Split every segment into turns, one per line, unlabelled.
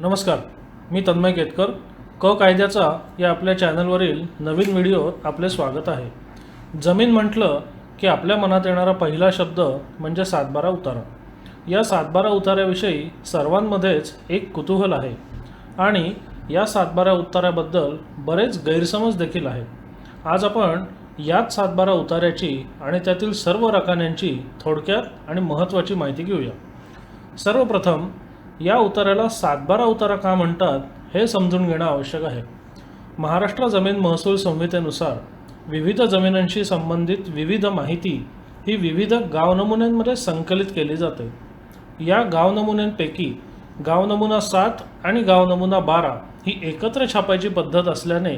नमस्कार मी तन्मय केतकर. क कायद्याचा या आपल्या चॅनलवरील नवीन व्हिडिओत आपले स्वागत आहे. जमीन म्हटलं की आपल्या मनात येणारा पहिला शब्द म्हणजे सातबारा उतारा. या सातबारा उतार्याविषयी सर्वांमध्येच एक कुतूहल आहे आणि या सातबारा उतार्याबद्दल बरेच गैरसमज देखील आहेत. आज आपण याच सातबारा उतार्याची आणि त्यातील सर्व रकान्यांची थोडक्यात आणि महत्त्वाची माहिती घेऊया. सर्वप्रथम या उताराला सातबारा उतारा का म्हणतात हे समजून घेणं आवश्यक आहे. महाराष्ट्र जमीन महसूल संहितेनुसार विविध जमिनांशी संबंधित विविध माहिती ही विविध गाव नमुन्यांमध्ये संकलित केली जाते. या गाव नमुन्यांपैकी गाव नमुना सात आणि गाव नमुना बारा ही एकत्र छापायची पद्धत असल्याने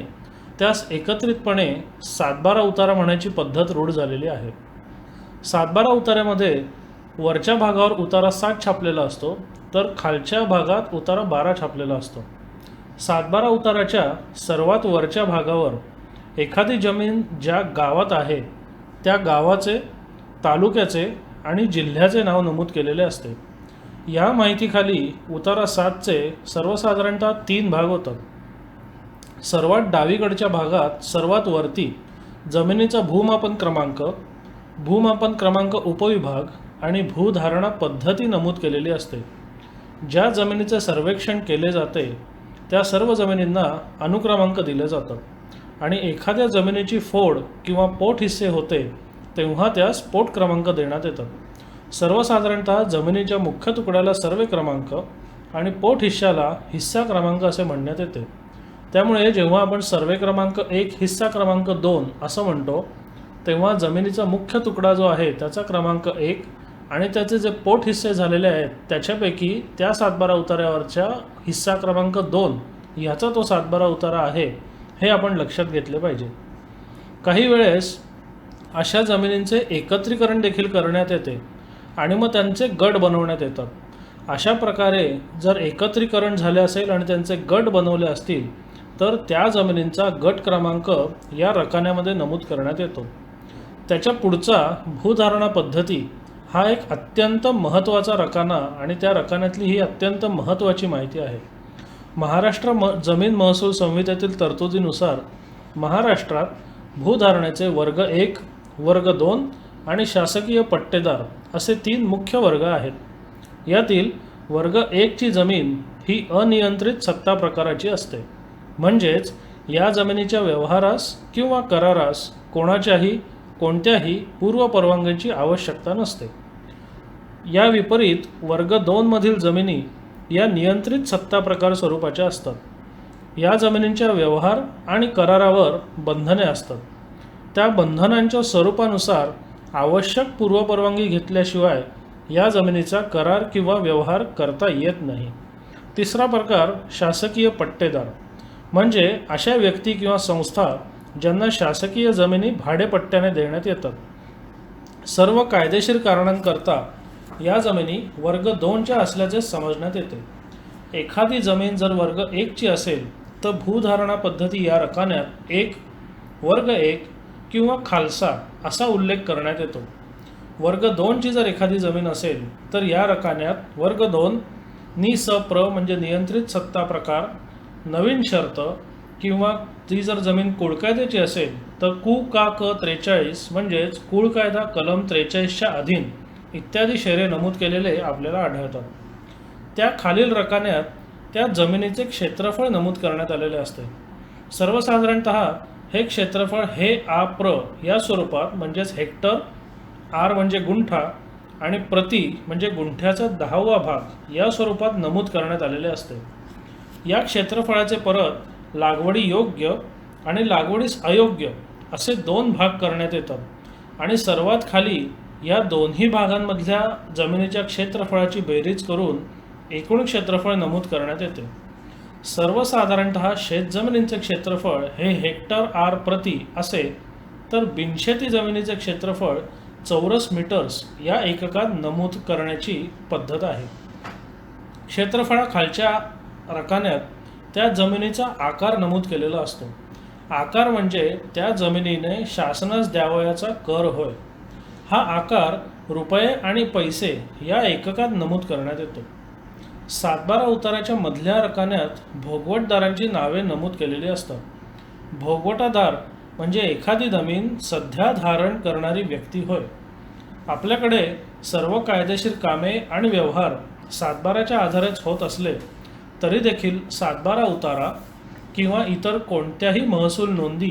त्यास एकत्रितपणे सातबारा उतारा म्हणायची पद्धत रूढ झालेली आहे. सातबारा उतार्यामध्ये वरच्या भागावर उतारा सात छापलेला असतो तर खालच्या भागात उतारा बारा छापलेला असतो. सातबारा उताराच्या सर्वात वरच्या भागावर एखादी जमीन ज्या गावात आहे त्या गावाचे तालुक्याचे आणि जिल्ह्याचे नाव नमूद केलेले असते. या माहितीखाली उतारा सातचे सर्वसाधारणतः तीन भाग होतात. सर्वात डावीकडच्या भागात सर्वात वरती जमिनीचा भूमापन क्रमांक भूमापन क्रमांक उपविभाग आणि भूधारणा पद्धती नमूद केलेली असते. ज्या जमिनीचे सर्वेक्षण केले जाते त्या सर्व जमिनींना अनुक्रमांक दिले जातात. आणि एखाद्या जमिनीची फोड किंवा पोट हिस्से होते तेव्हा त्यास पोट क्रमांक देण्यात येतात. सर्वसाधारणतः जमिनीच्या मुख्य तुकड्याला सर्वे क्रमांक आणि पोट हिस्साला हिस्सा क्रमांक असे म्हणण्यात येते. त्यामुळे जेव्हा आपण सर्वे क्रमांक एक हिस्सा क्रमांक दोन असं म्हणतो तेव्हा जमिनीचा मुख्य तुकडा जो आहे त्याचा क्रमांक एक आणि त्याचे जे पोट हिस्से झालेले आहेत त्याच्यापैकी त्या सातबारा उतार्यावरच्या हिस्सा क्रमांक दोन ह्याचा तो सातबारा उतारा आहे हे आपण लक्षात घेतले पाहिजे. काही वेळेस अशा जमिनींचे एकत्रीकरण देखील करण्यात येते आणि मग त्यांचे गट बनवण्यात येतात. अशा प्रकारे जर एकत्रीकरण झाले असेल आणि त्यांचे गट बनवले असतील तर त्या जमिनींचा गट क्रमांक या रकान्यामध्ये नमूद करण्यात येतो. त्याच्या पुढचा भूधारणा पद्धती हा एक अत्यंत महत्त्वाचा रकाना आणि त्या रकान्यातली ही अत्यंत महत्त्वाची माहिती आहे. महाराष्ट्र म जमीन महसूल संहितेतील तरतुदीनुसार महाराष्ट्रात भूधारणेचे वर्ग एक वर्ग दोन आणि शासकीय पट्टेदार असे तीन मुख्य वर्ग आहेत. यातील वर्ग एकची जमीन ही अनियंत्रित सत्ता प्रकाराची असते. म्हणजेच या जमिनीच्या व्यवहारास किंवा करारास कोणाच्याही कोणत्याही पूर्व परवानगीची आवश्यकता नसते. या विपरीत वर्ग दोनमधील जमिनी या नियंत्रित सत्ता प्रकार स्वरूपाच्या असतात. या जमिनींच्या व्यवहार आणि करारावर बंधने असतात. त्या बंधनांच्या स्वरूपानुसार आवश्यक पूर्वपरवानगी घेतल्याशिवाय या जमिनीचा करार किंवा व्यवहार करता येत नाही. तिसरा प्रकार शासकीय पट्टेदार. म्हणजे अशा व्यक्ती किंवा संस्था ज्यांना शासकीय जमिनी भाडेपट्ट्याने देण्यात येतात. सर्व कायदेशीर कारणांकरता या जमिनी वर्ग दोनच्या असल्याचे समजण्यात येते. एखादी जमीन जर वर्ग एकची असेल तर भूधारणा पद्धती या रकान्यात एक वर्ग एक किंवा खालसा असा उल्लेख करण्यात येतो. वर्ग दोनची जर एखादी जमीन असेल तर या रकान्यात वर्ग दोन नि स प्र म्हणजे नियंत्रित सत्ता प्रकार नवीन शर्त किंवा ती जर जमीन कुळकायद्याची असेल तर कु का क त्रेचाळीस म्हणजेच कुळ कायदा कलम त्रेचाळीसच्या अधीन इत्यादी शेरे नमूद केलेले आपल्याला आढळतात. त्या खालील रकान्यात त्या जमिनीचे क्षेत्रफळ नमूद करण्यात आलेले असते. सर्वसाधारणत हे क्षेत्रफळ हे आ प्र या स्वरूपात म्हणजेच हेक्टर आर म्हणजे गुंठा आणि प्रति म्हणजे गुंठ्याचा दहावा भाग या स्वरूपात नमूद करण्यात आलेले असते. या क्षेत्रफळाचे परत लागवडी योग्य आणि लागवडीस अयोग्य असे दोन भाग करण्यात येतात. आणि सर्वात खाली या दोन्ही भागांमधल्या जमिनीच्या क्षेत्रफळाची बेरीज करून एकूण क्षेत्रफळ नमूद करण्यात येते. सर्वसाधारणत शेतजमिनींचे क्षेत्रफळ हे हेक्टर आर प्रति असे तर बिनशेती जमिनीचे क्षेत्रफळ चौरस मीटर्स या एककात नमूद करण्याची पद्धत आहे. क्षेत्रफळाखालच्या रकान्यात त्या जमिनीचा आकार नमूद केलेला असतो. आकार म्हणजे त्या जमिनीने शासनास द्यावयाचा कर होय. हा आकार रुपये आणि पैसे या एककात नमूद करण्यात येतो. सातबारा उताराच्या मधल्या रकान्यात भोगवटदारांची नावे नमूद केलेली असतात. भोगवटादार म्हणजे एखादी जमीन सध्या धारण करणारी व्यक्ती होय. आपल्याकडे सर्व कायदेशीर कामे आणि व्यवहार सातबाराच्या आधारेच होत असले तरी देखील सातबारा उतारा किंवा इतर कोणत्याही महसूल नोंदी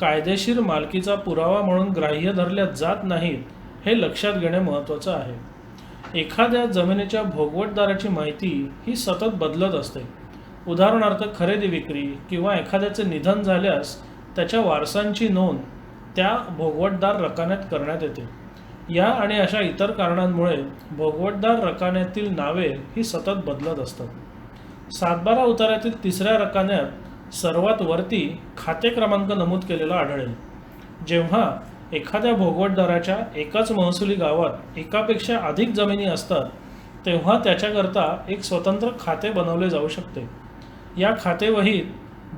कायदेशीर मालकीचा पुरावा म्हणून ग्राह्य धरल्या जात नाहीत हे लक्षात घेणे महत्त्वाचं आहे. एखाद्या जमिनीच्या भोगवटदाराची माहिती ही सतत बदलत असते. उदाहरणार्थ खरेदी विक्री किंवा एखाद्याचे निधन झाल्यास त्याच्या वारसांची नोंद त्या भोगवटदार रकान्यात करण्यात येते. या आणि अशा इतर कारणांमुळे भोगवटदार रकान्यातील नावे ही सतत बदलत असतात. सातबारा उतारातील तिसऱ्या रकान्यात सर्वात वरती खाते क्रमांक नमूद केलेला आढळेल. जेव्हा एखाद्या भोगवटदाराच्या एकाच महसुली गावात एकापेक्षा अधिक जमिनी असतात तेव्हा त्याच्याकरता एक स्वतंत्र खाते बनवले जाऊ शकते. या खातेवहीत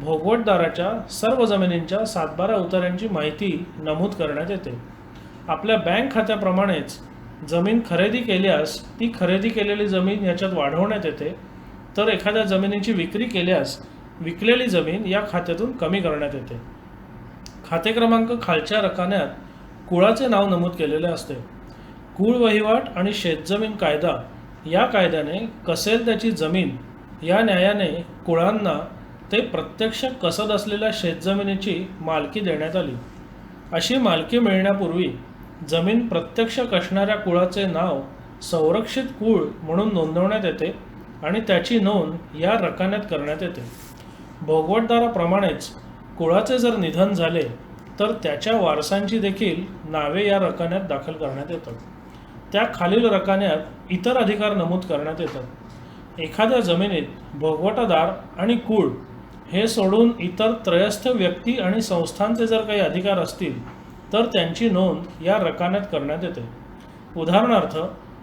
भोगवटदाराच्या सर्व जमिनींच्या सातबारा उतार्यांची माहिती नमूद करण्यात येते. आपल्या बँक खात्याप्रमाणेच जमीन खरेदी केल्यास ती खरेदी केलेली जमीन याच्यात वाढवण्यात येते तर एखाद्या जमिनीची विक्री केल्यास विकलेली जमीन या खात्यातून कमी करण्यात येते. खाते क्रमांक खालच्या रकान्यात कुळाचे नाव नमूद केलेले असते. कुळ वहिवाट आणि शेतजमीन कायदा या कायद्याने कसेल त्याची जमीन या न्यायाने कुळांना ते प्रत्यक्ष कसत असलेल्या शेतजमिनीची मालकी देण्यात आली. अशी मालकी मिळण्यापूर्वी जमीन प्रत्यक्ष कसणाऱ्या कुळाचे नाव संरक्षित कुळ म्हणून नोंदवण्यात येते. आणि त्याची नोंद या रकान्यात करण्यात येते. भोगवटदाराप्रमाणेच कुळाचे जर निधन झाले तर त्याच्या वारसांची देखील नावे या रकान्यात दाखल करण्यात येतात. त्या खालील रकान्यात इतर अधिकार नमूद करण्यात येतात. एखाद्या जमिनीत भोगवटादार आणि कुळ हे सोडून इतर त्रयस्थ व्यक्ती आणि संस्थांचे जर काही अधिकार असतील तर त्यांची नोंद या रकान्यात करण्यात येते. उदाहरणार्थ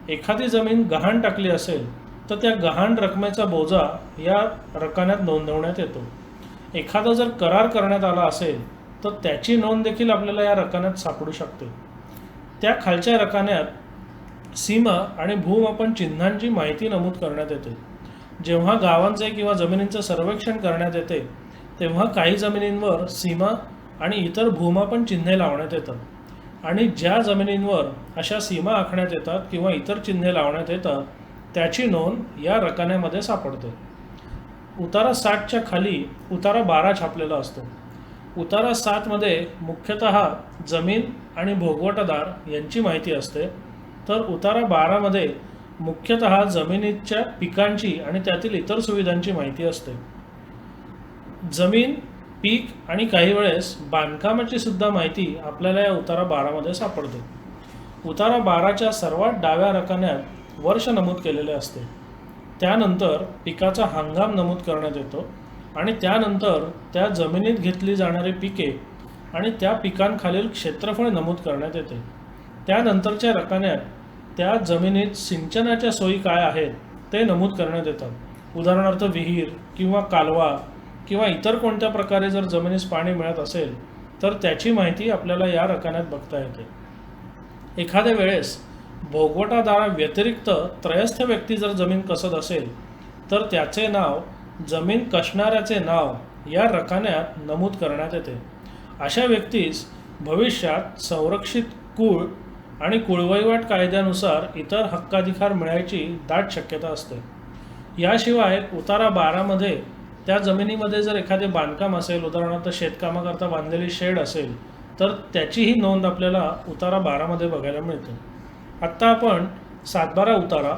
एखादी जमीन गहाण टाकली असेल तर त्या गहाण रकमेचा बोजा या रकान्यात नोंदवण्यात येतो. एखादा जर करार करण्यात आला असेल तर त्याची नोंद देखील आपल्याला या रकान्यात सापडू शकते. त्या खालच्या रकान्यात सीमा आणि भूमापन चिन्हांची माहिती नमूद करण्यात येते. जेव्हा गावांचे किंवा जमिनींचं सर्वेक्षण करण्यात येते तेव्हा काही जमिनींवर सीमा आणि इतर भूमापन चिन्हे लावण्यात येतात. आणि ज्या जमिनींवर अशा सीमा आखण्यात येतात किंवा इतर चिन्हे लावण्यात येतात त्याची नोंद या रकान्यामध्ये सापडते. उतारा साठच्या खाली उतारा बारा छापलेला असतो. उतारा सातमध्ये मुख्यतः जमीन आणि भोगवटदार यांची माहिती असते. तर उतारा बारामध्ये मुख्यतः जमिनीच्या पिकांची आणि त्यातील इतर सुविधांची माहिती असते. जमीन पीक आणि काही वेळेस बांधकामाची सुद्धा माहिती आपल्याला या उतारा बारामध्ये सापडते. उतारा बाराच्या सर्वात डाव्या रकान्यात वर्ष नमूद केलेले असते. त्यानंतर पिकाचा हंगाम नमूद करण्यात येतो आणि त्यानंतर त्या जमिनीत घेतली जाणारी पिके आणि त्या पिकांखालील क्षेत्रफळ नमूद करण्यात येते. त्यानंतरच्या रकान्यात त्या जमिनीत सिंचनाच्या सोयी काय आहेत ते नमूद करण्यात येतात. उदाहरणार्थ विहीर किंवा कालवा किंवा इतर कोणत्या प्रकारे जर जमिनीस पाणी मिळत असेल तर त्याची माहिती आपल्याला या रकान्यात बघता येते. एखाद्या वेळेस भोगवटादारा व्यतिरिक्त त्रयस्थ व्यक्ती जर जमीन कसत असेल तर त्याचे नाव जमीन कसणाऱ्याचे नाव या रकान्यात नमूद करण्यात येते. अशा व्यक्तीस भविष्यात संरक्षित कुळ आणि कुळवहिवाट कायद्यानुसार इतर हक्काधिकार मिळायची दाट शक्यता असते. याशिवाय उतारा बारामध्ये त्या जमिनीमध्ये जर एखादे बांधकाम असेल उदाहरणार्थ शेतकामाकरता बांधलेली शेड असेल तर त्याचीही नोंद आपल्याला उतारा बारामध्ये बघायला मिळते. आत्ता आपण सातबारा उतारा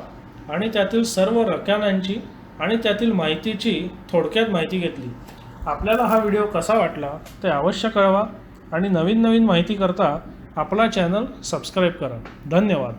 आणि त्यातील सर्व रकान्यांची आणि त्यातील माहितीची थोडक्यात माहिती घेतली. आपल्याला हा व्हिडिओ कसा वाटला ते अवश्य कळवा आणि नवीन नवीन माहिती करता आपला चॅनल सबस्क्राईब करा. धन्यवाद.